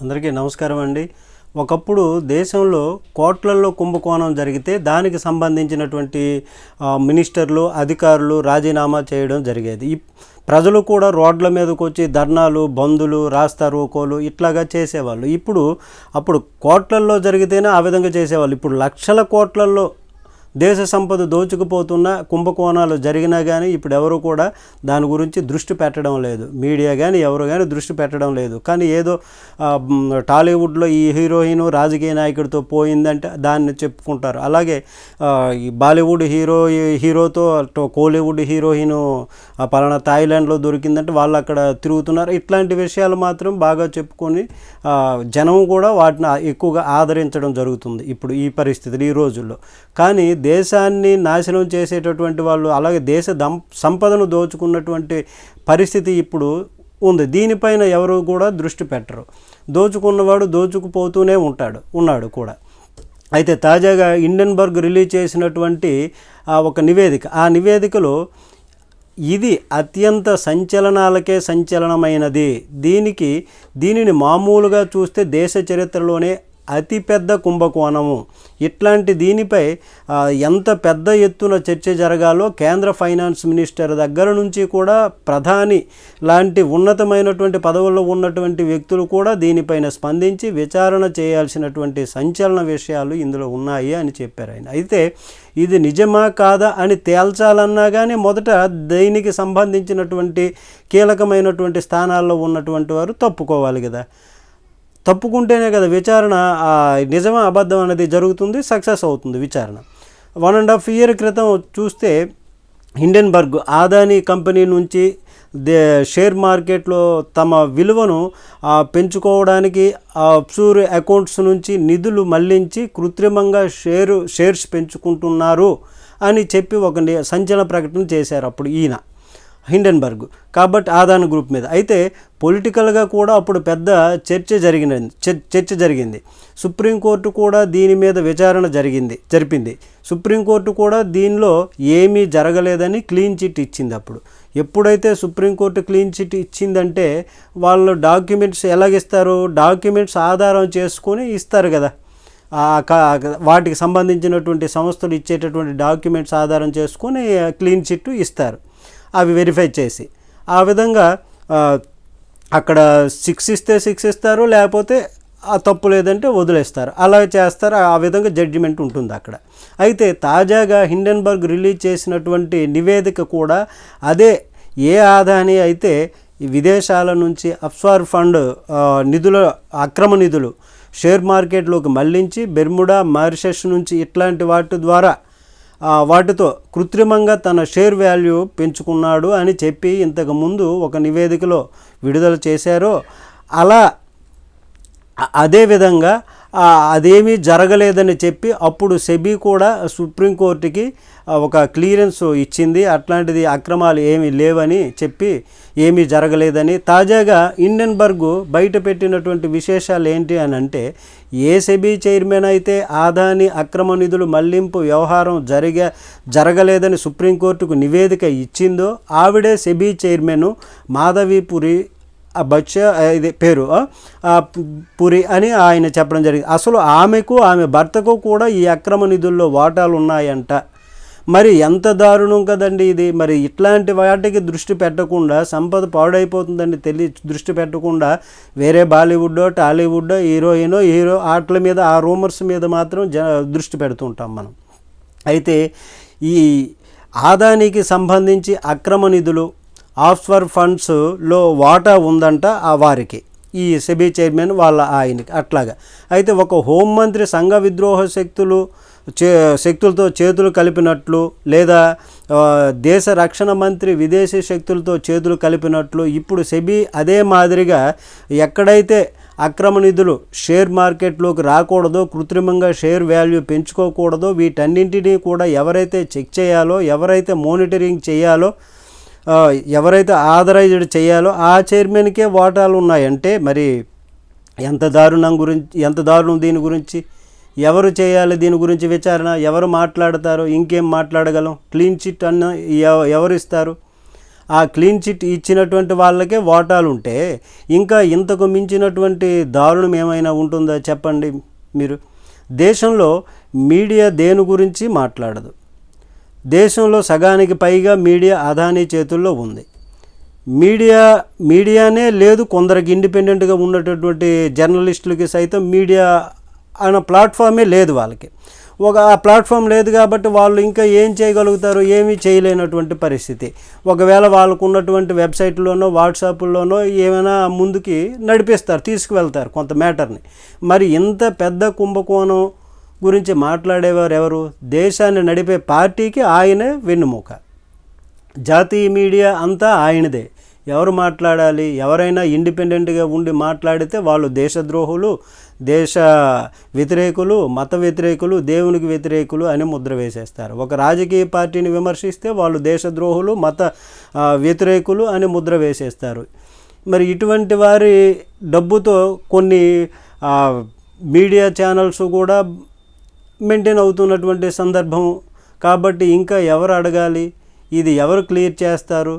అందరికీ నమస్కారం అండి. ఒకప్పుడు దేశంలో కోట్లల్లో కుంభకోణం జరిగితే దానికి సంబంధించినటువంటి మినిస్టర్లు అధికారులు రాజీనామా చేయడం జరిగేది. ప్రజలు కూడా రోడ్ల మీదకి వచ్చి ధర్నాలు బందులు రాస్తా రోకోలు ఇట్లాగా చేసేవాళ్ళు. ఇప్పుడు అప్పుడు కోట్లల్లో జరిగితేనే ఆ విధంగా చేసేవాళ్ళు. ఇప్పుడు లక్షల కోట్లల్లో దేశ సంపద దోచుకుపోతున్న కుంభకోణాలు జరిగినా కానీ ఇప్పుడు ఎవరు కూడా దాని గురించి దృష్టి పెట్టడం లేదు. మీడియా కానీ ఎవరు కానీ దృష్టి పెట్టడం లేదు. కానీ ఏదో టాలీవుడ్లో ఈ హీరోయిన్ రాజకీయ నాయకుడితో పోయిందంటే దాన్ని చెప్పుకుంటారు. అలాగే ఈ బాలీవుడ్ హీరో హీరోతో కోలీవుడ్ హీరోయిన్ పలానా థాయిలాండ్లో దొరికిందంటే వాళ్ళు అక్కడ తిరుగుతున్నారు. ఇట్లాంటి విషయాలు మాత్రం బాగా చెప్పుకొని జనం కూడా వాటిని ఎక్కువగా ఆదరించడం జరుగుతుంది. ఇప్పుడు ఈ పరిస్థితులు ఈ రోజుల్లో. కానీ దేశాన్ని నాశనం చేసేటటువంటి వాళ్ళు అలాగే దేశ దం సంపదను దోచుకున్నటువంటి పరిస్థితి ఇప్పుడు ఉంది. దీనిపైన ఎవరు కూడా దృష్టి పెట్టరు. దోచుకున్నవాడు దోచుకుపోతూనే ఉంటాడు ఉన్నాడు కూడా. అయితే తాజాగా ఇండెన్బర్గ్ రిలీజ్ చేసినటువంటి ఆ ఒక నివేదిక ఆ నివేదికలో ఇది అత్యంత సంచలనాలకే సంచలనమైనది. దీనికి దీనిని మామూలుగా చూస్తే దేశ చరిత్రలోనే అతిపెద్ద కుంభకోణము. ఇట్లాంటి దీనిపై ఎంత పెద్ద ఎత్తున చర్చ జరగాలో కేంద్ర ఫైనాన్స్ మినిస్టర్ దగ్గర నుంచి కూడా ప్రధాని లాంటి ఉన్నతమైనటువంటి పదవుల్లో ఉన్నటువంటి వ్యక్తులు కూడా దీనిపైన స్పందించి విచారణ చేయాల్సినటువంటి సంచలన విషయాలు ఇందులో ఉన్నాయి అని చెప్పారు ఆయన. అయితే ఇది నిజమా కాదా అని తేల్చాలన్నా కానీ మొదట దీనికి సంబంధించినటువంటి కీలకమైనటువంటి స్థానాల్లో ఉన్నటువంటి వారు తప్పుకోవాలి కదా. తప్పుకుంటేనే కదా విచారణ నిజమా అబద్ధం అనేది జరుగుతుంది సక్సెస్ అవుతుంది విచారణ. వన్ అండ్ హాఫ్ ఇయర్ క్రితం చూస్తే హిండెన్బర్గ్ ఆదాని కంపెనీ నుంచి దే షేర్ మార్కెట్లో తమ విలువను పెంచుకోవడానికి ఆ అప్సూర్ అకౌంట్స్ నుంచి నిధులు మళ్ళించి కృత్రిమంగా షేరు షేర్స్ పెంచుకుంటున్నారు అని చెప్పి ఒక సంచలన ప్రకటన చేశారు అప్పుడు ఈయన. హిండెన్బర్గ్ కాబట్టి ఆదాన్ గ్రూప్ మీద. అయితే పొలిటికల్గా కూడా అప్పుడు పెద్ద చర్చ జరిగినది చర్- చర్చ జరిగింది. సుప్రీంకోర్టు కూడా దీని మీద విచారణ జరిగింది జరిపింది. సుప్రీంకోర్టు కూడా దీనిలో ఏమీ జరగలేదని క్లీన్ చిట్ ఇచ్చింది అప్పుడు. ఎప్పుడైతే సుప్రీంకోర్టు క్లీన్ చిట్ ఇచ్చిందంటే వాళ్ళు డాక్యుమెంట్స్ ఎలాగిస్తారు? డాక్యుమెంట్స్ ఆధారం చేసుకొని ఇస్తారు కదా. వాటికి సంబంధించినటువంటి సంస్థలు ఇచ్చేటటువంటి డాక్యుమెంట్స్ ఆధారం చేసుకొని క్లీన్ చిట్ ఇస్తారు. అవి వెరిఫై చేసి. ఆ విధంగా అక్కడ సిక్స్ ఇస్తే సిక్స్ ఇస్తారు లేకపోతే ఆ తప్పు లేదంటే వదిలేస్తారు. అలా చేస్తారు ఆ విధంగా జడ్జిమెంట్ ఉంటుంది అక్కడ. అయితే తాజాగా హిండెన్బర్గ్ రిలీజ్ చేసినటువంటి నివేదిక కూడా అదే ఏ ఆదాని అయితే విదేశాల నుంచి అప్స్వార్ ఫండ్ నిధుల అక్రమ నిధులు షేర్ మార్కెట్లోకి మళ్ళించి బెర్ముడా మారిషస్ నుంచి ఇట్లాంటి వాటి ద్వారా వాటితో కృత్రిమంగా తన షేర్ వాల్యూ పెంచుకున్నాడు అని చెప్పి ఇంతకు ముందు ఒక నివేదికలో విడుదల చేశారో. అలా అదేవిధంగా అదేమీ జరగలేదని చెప్పి అప్పుడు సెబీ కూడా సుప్రీంకోర్టుకి ఒక క్లియరెన్స్ ఇచ్చింది. అట్లాంటిది అక్రమాలు ఏమీ లేవని చెప్పి ఏమీ జరగలేదని. తాజాగా ఇండెన్బర్గ్ బయట పెట్టినటువంటి విశేషాలు ఏంటి అని అంటే ఏ సెబీ చైర్మన్ అయితే ఆదాని అక్రమ నిధులు మళ్ళింపు వ్యవహారం జరిగా జరగలేదని సుప్రీంకోర్టుకు నివేదిక ఇచ్చిందో ఆవిడే సెబీ చైర్మన్ మాధవీపురి బచ్చ ఇది పేరు పురి అని ఆయన చెప్పడం జరిగింది. అసలు ఆమెకు ఆమె భర్తకు కూడా ఈ అక్రమ నిధుల్లో వాటాలు ఉన్నాయంట. మరి ఎంత దారుణం కదండి ఇది? మరి ఇట్లాంటి వాటికి దృష్టి పెట్టకుండా సంపద పాడైపోతుందని తెలియ దృష్టి పెట్టకుండా వేరే బాలీవుడ్ టాలీవుడ్ హీరోయిన్ హీరో ఆటల మీద ఆ రూమర్స్ మీద మాత్రం జ దృష్టి పెడుతుంటాం మనం. అయితే ఈ ఆదానికి సంబంధించి అక్రమ నిధులు ఆఫ్స్వర్ ఫండ్స్లో వాటా ఉందంట ఆ వారికి. ఈ సెబీ చైర్మన్ వాళ్ళ ఆయనకి అట్లాగా. అయితే ఒక హోంమంత్రి సంఘ విద్రోహ శక్తులు చే శక్తులతో చేతులు కలిపినట్లు లేదా దేశ రక్షణ మంత్రి విదేశీ శక్తులతో చేతులు కలిపినట్లు ఇప్పుడు సెబీ అదే మాదిరిగా ఎక్కడైతే అక్రమ నిధులు షేర్ మార్కెట్లోకి రాకూడదో కృత్రిమంగా షేర్ వాల్యూ పెంచుకోకూడదో వీటన్నింటినీ కూడా ఎవరైతే చెక్ చేయాలో ఎవరైతే మానిటరింగ్ చేయాలో ఎవరైతే ఆథరైజ్డ్ చేయాలో ఆ చైర్మన్కే వాటాలు ఉన్నాయంటే మరి ఎంత దారుణం గురించి ఎంత దారుణం దీని గురించి ఎవరు చేయాలి దీని గురించి విచారణ ఎవరు మాట్లాడతారు ఇంకేం మాట్లాడగలం క్లీన్ చిట్ అన్న ఎవరు ఇస్తారు ఆ క్లీన్ చిట్ ఇచ్చినటువంటి వాళ్ళకే వాటాలు ఉంటే ఇంకా ఇంతకు మించినటువంటి దారుణం ఏమైనా ఉంటుందా చెప్పండి మీరు? దేశంలో మీడియా దేని గురించి మాట్లాడదు. దేశంలో సగానికి పైగా మీడియా అదానీ చేతుల్లో ఉంది. మీడియా మీడియానే లేదు కొందరికి ఇండిపెండెంట్గా ఉన్నటువంటి జర్నలిస్టులకి సైతం మీడియా అన్న ప్లాట్ఫామే లేదు వాళ్ళకి. ఒక ఆ ప్లాట్ఫామ్ లేదు కాబట్టి వాళ్ళు ఇంకా ఏం చేయగలుగుతారు ఏమీ చేయలేనటువంటి పరిస్థితి. ఒకవేళ వాళ్ళకు ఉన్నటువంటి వెబ్సైట్లోనో వాట్సాప్లోనో ఏమైనా ముందుకి నడిపిస్తారు తీసుకువెళ్తారు కొంత మ్యాటర్ని. మరి ఇంత పెద్ద కుంభకోణం గురించి మాట్లాడేవారు ఎవరు? దేశాన్ని నడిపే పార్టీకి ఆయనే వెన్నుముక. జాతీయ మీడియా అంతా ఆయనదే. ఎవరు మాట్లాడాలి? ఎవరైనా ఇండిపెండెంట్గా ఉండి మాట్లాడితే వాళ్ళు దేశద్రోహులు దేశ వ్యతిరేకులు మత వ్యతిరేకులు దేవునికి వ్యతిరేకులు అని ముద్ర వేసేస్తారు. ఒక రాజకీయ పార్టీని విమర్శిస్తే వాళ్ళు దేశద్రోహులు మత వ్యతిరేకులు అని ముద్ర వేసేస్తారు. మరి ఇటువంటి వారి డబ్బుతో కొన్ని మీడియా ఛానల్స్ కూడా మెయింటైన్ అవుతున్నటువంటి సందర్భం. కాబట్టి ఇంకా ఎవరు అడగాలి? ఇది ఎవరు క్లియర్ చేస్తారు?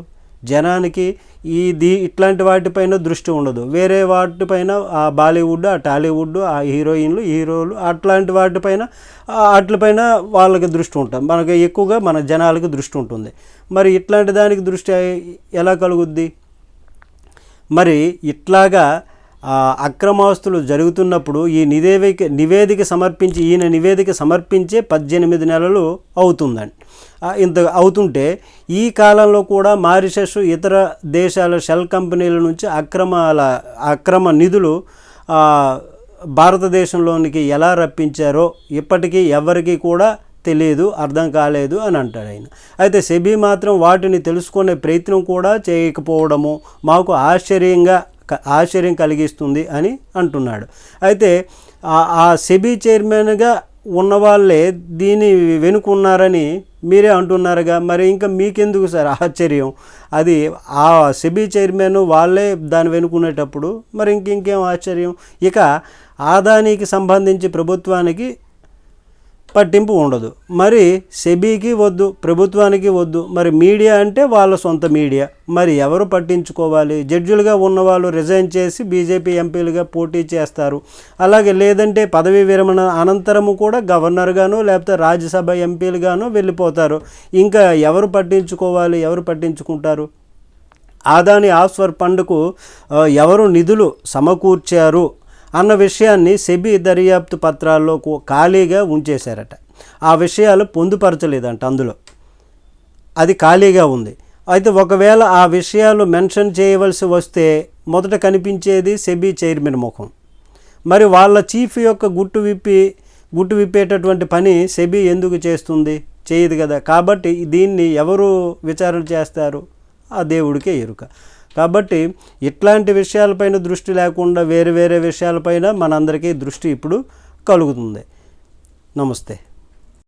జనానికి ఇది ఇట్లాంటి వాటిపైన దృష్టి ఉండదు. వేరే వాటిపైన ఆ బాలీవుడ్ ఆ టాలీవుడ్ ఆ హీరోయిన్లు హీరోలు అట్లాంటి వాటిపైన వాటిపైన వాళ్ళకి దృష్టి ఉంటుంది మనకి ఎక్కువగా మన జనాలకి దృష్టి ఉంటుంది. మరి ఇట్లాంటి దానికి దృష్టి ఎలా కలుగుద్ది? మరి ఇట్లాగా అక్రమాస్తులు జరుగుతున్నప్పుడు ఈ నివేదిక నివేదిక సమర్పించి ఈయన నివేదిక సమర్పించే పద్దెనిమిది నెలలు అవుతుందండి. ఇంత అవుతుంటే ఈ కాలంలో కూడా మారిషస్ ఇతర దేశాల షెల్ కంపెనీల నుంచి అక్రమాల అక్రమ నిధులు భారతదేశంలోనికి ఎలా రప్పించారో ఇప్పటికీ ఎవరికి కూడా తెలియదు అర్థం కాలేదు అని అంటాడు ఆయన. అయితే సెబీ మాత్రం వాటిని తెలుసుకునే ప్రయత్నం కూడా చేయకపోవడము మాకు ఆశ్చర్యంగా ఆశ్చర్యం కలిగిస్తుంది అని అంటున్నాడు. అయితే ఆ- సెబీ చైర్మన్గా ఉన్నవాళ్ళే దీని వెనుకున్నారని మీరే అంటున్నారుగా. మరి ఇంకా మీకెందుకు సార్ ఆశ్చర్యం? అది ఆ సెబీ చైర్మన్ వాళ్ళే దాని వెనుకునేటప్పుడు మరి ఇంక ఇంకేం ఆశ్చర్యం? ఇక ఆదానికి సంబంధించి ప్రభుత్వానికి పట్టింపు ఉండదు. మరి సెబీకి వద్దు ప్రభుత్వానికి వద్దు మరి మీడియా అంటే వాళ్ళ సొంత మీడియా. మరి ఎవరు పట్టించుకోవాలి? జడ్జిలుగా ఉన్నవాళ్ళు రిజైన్ చేసి బీజేపీ ఎంపీలుగా పోటీ చేస్తారు. అలాగే లేదంటే పదవీ విరమణ అనంతరము కూడా గవర్నర్గాను లేకపోతే రాజ్యసభ ఎంపీలుగాను వెళ్ళిపోతారు. ఇంకా ఎవరు పట్టించుకోవాలి? ఎవరు పట్టించుకుంటారు? ఆదాని ఆస్వర్ ఫండ్కు ఎవరు నిధులు సమకూర్చారు? అన్న విషయాన్ని సెబీ దర్యాప్తు పత్రాల్లో ఖాళీగా ఉంచేశారట. ఆ విషయాలు పొందుపరచలేదంట అందులో. అది ఖాళీగా ఉంది. అయితే ఒకవేళ ఆ విషయాలు మెన్షన్ చేయవలసి వస్తే మొదట కనిపించేది సెబీ చైర్మన్ ముఖం. మరి వాళ్ళ చీఫ్ యొక్క గుట్టు విప్పి గుట్టు విప్పేటటువంటి పని సెబీ ఎందుకు చేస్తుంది? చేయదు కదా. కాబట్టి దీన్ని ఎవరు విచారణ చేస్తారు? ఆ దేవుడికే ఎరుక. కాబట్టి ఇట్లాంటి విషయాలపైన దృష్టి లేకుండా వేరే వేరే విషయాలపైన మనందరికీ దృష్టి ఇప్పుడు కలుగుతుంది. నమస్తే.